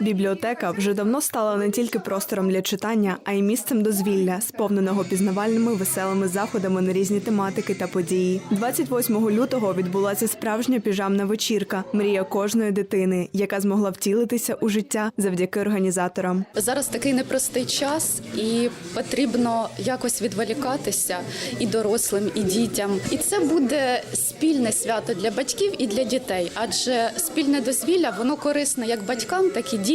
Бібліотека вже давно стала не тільки простором для читання, а й місцем дозвілля, сповненого пізнавальними веселими заходами на різні тематики та події. 28 лютого відбулася справжня піжамна вечірка, мрія кожної дитини, яка змогла втілитися у життя завдяки організаторам. Зараз такий непростий час, і потрібно якось відволікатися і дорослим, і дітям. І це буде спільне свято для батьків і для дітей, адже спільне дозвілля воно корисне як батькам, так і дітям.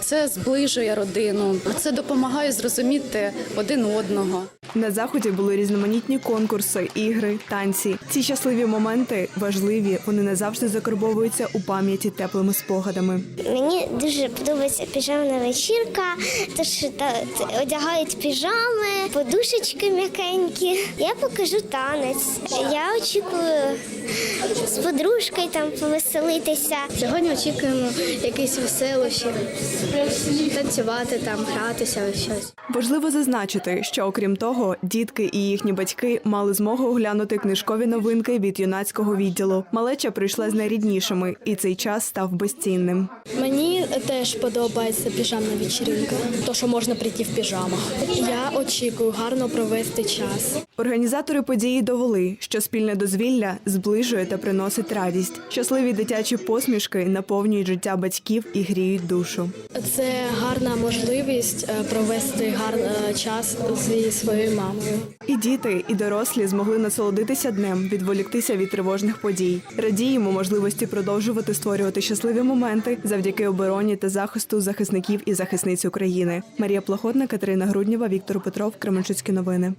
Це зближує родину, це допомагає зрозуміти один одного. На заході були різноманітні конкурси, ігри, танці. Ці щасливі моменти важливі. Вони назавжди закарбовуються у пам'яті теплими спогадами. Мені дуже подобається піжамна вечірка, тож одягають піжами, подушечки м'якенькі. Я покажу танець. Я очікую з подружкою там повеселитися. Сьогодні очікуємо якісь веселощі, танцювати там, гратися щось. Важливо зазначити, що окрім того, дітки і їхні батьки мали змогу оглянути книжкові новинки від юнацького відділу. Малеча прийшла з найріднішими, і цей час став безцінним. Мені теж подобається піжамна вечірка, то що можна прийти в піжамах. Я очікую гарно провести час. Організатори події довели, що спільне дозвілля зближує та приносить радість. Щасливі дитячі посмішки наповнюють життя батьків і гріють душу. Це гарна можливість е, провести гарний час зі мамою. І діти, і дорослі змогли насолодитися днем, відволіктися від тривожних подій. Радіємо можливості продовжувати створювати щасливі моменти завдяки обороні та захисту захисників і захисниць України. Марія Плохотна, Катерина Груднєва, Віктор Петров, Кременчуцькі новини.